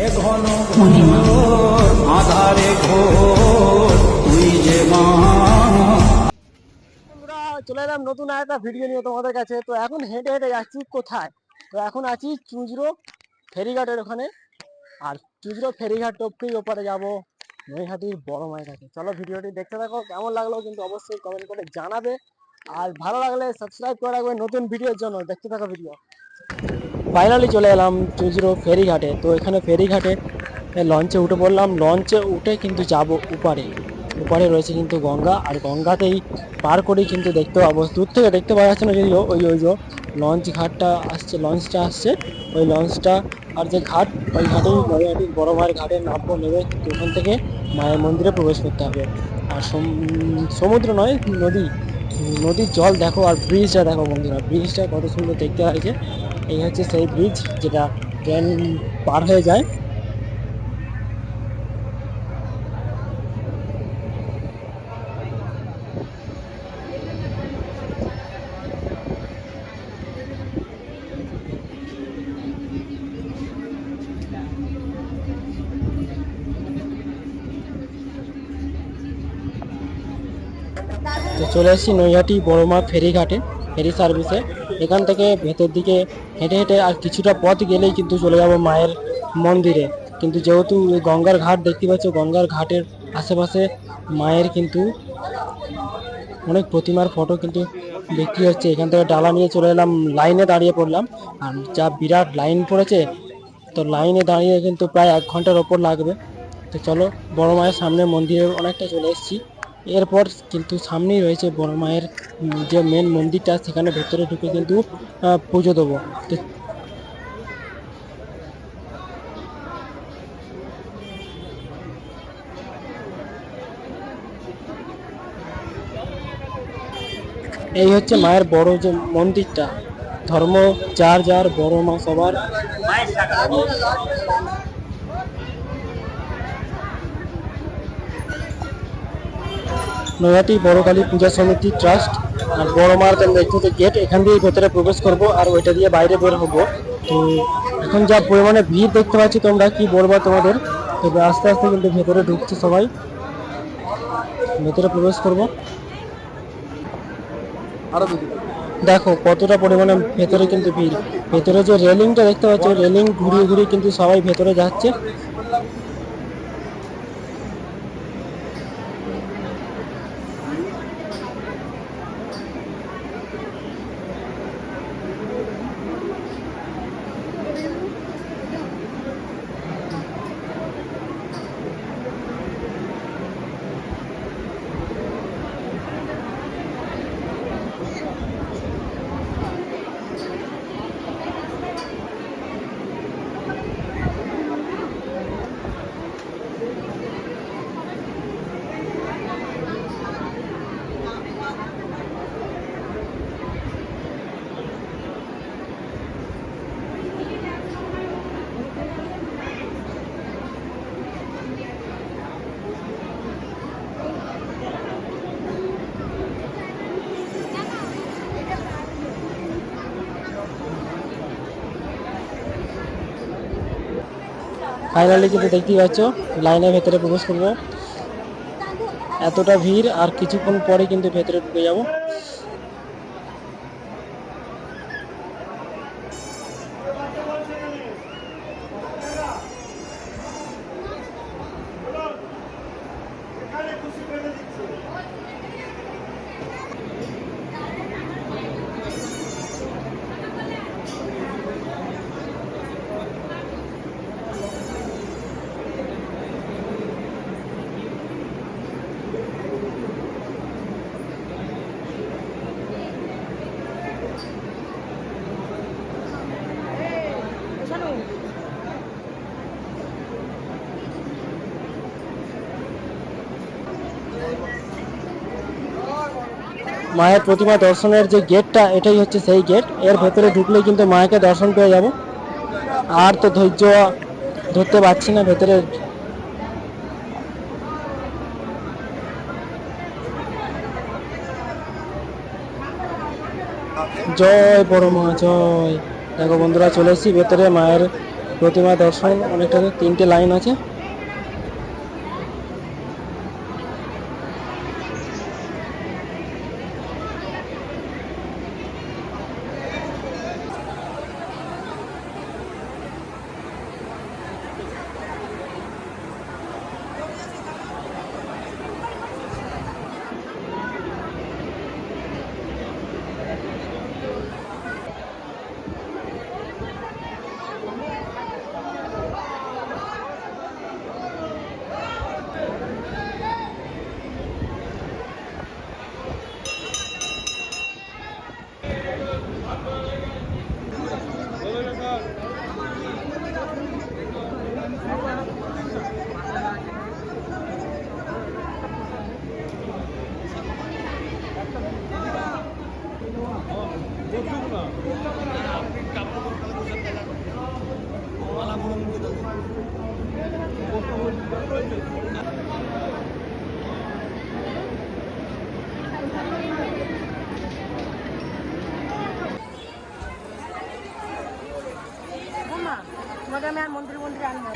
এ আধারে ঘোর তুই যে মা। আমরা চলে এলাম নতুন একটা ভিডিও নিয়ে তোমাদের কাছে। তো এখন হেঁটে হেঁটে যাচ্ছি কোথায়? তো এখন আছি চুজরো ফেরিঘাটের ওখানে। আর চুজরো ফেরিঘাট টপকেই ওপারে যাব। নৈহাটির বড় মায়ের কাছে। চলো ভিডিওটি দেখতে থাকো কেমন লাগল কিন্তু অবশ্যই কমেন্ট করে জানাবে। আর ভালো লাগলে সাবস্ক্রাইব করে রাখবে নতুন ভিডিওর জন্য। দেখতে থাকো ভিডিও ফাইনালি চলে এলাম চুজরো ফেরিঘাটে। তো এখানে ফেরিঘাটে লঞ্চে উঠে পড়লাম। লঞ্চে উঠে কিন্তু যাব উপারে। উপারে রয়েছে কিন্তু গঙ্গা। আর গঙ্গাতেই পার করেই কিন্তু দেখতে পাবো। দূর থেকে দেখতে পাওয়া যাচ্ছে না যদিও ওই ওই যে লঞ্চ ঘাটটা আসছে লঞ্চটা আসছে। ওই লঞ্চটা আর যে ঘাট, ওই ঘাটেই নৈহাটির বড় মায়ের ঘাটে নামবো নেবে। ওখান থেকে মায়ের মন্দিরে প্রবেশ করতে হবে। আর সম- সমুদ্র নয়, নদী। নদীর জল দেখো আর ব্রিজটা দেখো বন্ধুরা। ব্রিজটা কত সুন্দর দেখতে লাগছে। এই হচ্ছে সেই ব্রিজ যেটা ট্রেন পার হয়ে যায়। চলে এসেছি নৈহাটি বড়মা ফেরিঘাটে। ফেরি সার্ভিসে। এখান থেকে ভেতর দিকে হেঁটে হেঁটে আর কিছুটা পথ গেলেই কিন্তু চলে যাব মায়ের মন্দিরে। কিন্তু যেহেতু গঙ্গার ঘাট দেখতে পাচ্ছ, গঙ্গার ঘাটের আশেপাশে মায়ের কিন্তু অনেক প্রতিমার ফটো কিন্তু বিক্রি হচ্ছে। এখান থেকে ডালা নিয়ে চলে এলাম, লাইনে দাঁড়িয়ে পড়লাম। আর যা বিরাট লাইন পড়েছে, তো লাইনে দাঁড়িয়ে কিন্তু প্রায় এক ঘণ্টার ওপর লাগবে। তো চলো, বড় মায়ের সামনে মন্দিরের অনেকটা চলে এসেছি। এরপর কিন্তু সামনেই রয়েছে বড় মায়ের যে মেন মন্দিরটা, সেখানে ভেতরে ঢুকে কিন্তু পুজো দেবো। এই হচ্ছে মায়ের বড় যে মন্দিরটা। ধর্ম, যার যার বড় মা সবার। নৈহাটি বড় কালী পূজা সমিতি ট্রাস্ট আর বড় মার দেখতে যে গেট এখান দিয়ে ভেতরে প্রবেশ করব আর ওইটা দিয়ে বাইরে বের হব। তো এখন যা পরিমাণে ভিড় দেখতে পাচ্ছি তোমরা কি বলব তোমাদের? তবে আস্তে আস্তে কিন্তু ভেতরে ঢুকছে সবাই। ভেতরে প্রবেশ করব। আরও দেখো কতটা পরিমাণে ভেতরে কিন্তু ভিড়। ভেতরে যে রেলিংটা দেখতে পাচ্ছ রেলিং ঘুরিয়ে ঘুরিয়ে কিন্তু সবাই ভেতরে যাচ্ছে। ফাইনালি কিন্তু দেখতেই পাচ্ছ লাইনের ভেতরে প্রবেশ করব। এতটা ভিড় আর কিছুক্ষণ পরে কিন্তু ভেতরে ঢুকে যাব। মায়ের প্রতিমা দর্শনের যে গেটটা, এটাই হচ্ছে সেই গেট। এর ভেতরে ঢুকলে কিন্তু মাকে দর্শন পেয়ে যাব। আর তো ধৈর্য ধরতে পারছি না ভেতরে। জয় বড় মা, জয়। দেখো বন্ধুরা, চলে এসেছি ভেতরে মায়ের প্রতিমা দর্শন। অনেকটা তিনটে লাইন আছে। তোমাকে আমি আর মন্দির মন্দিরে আনব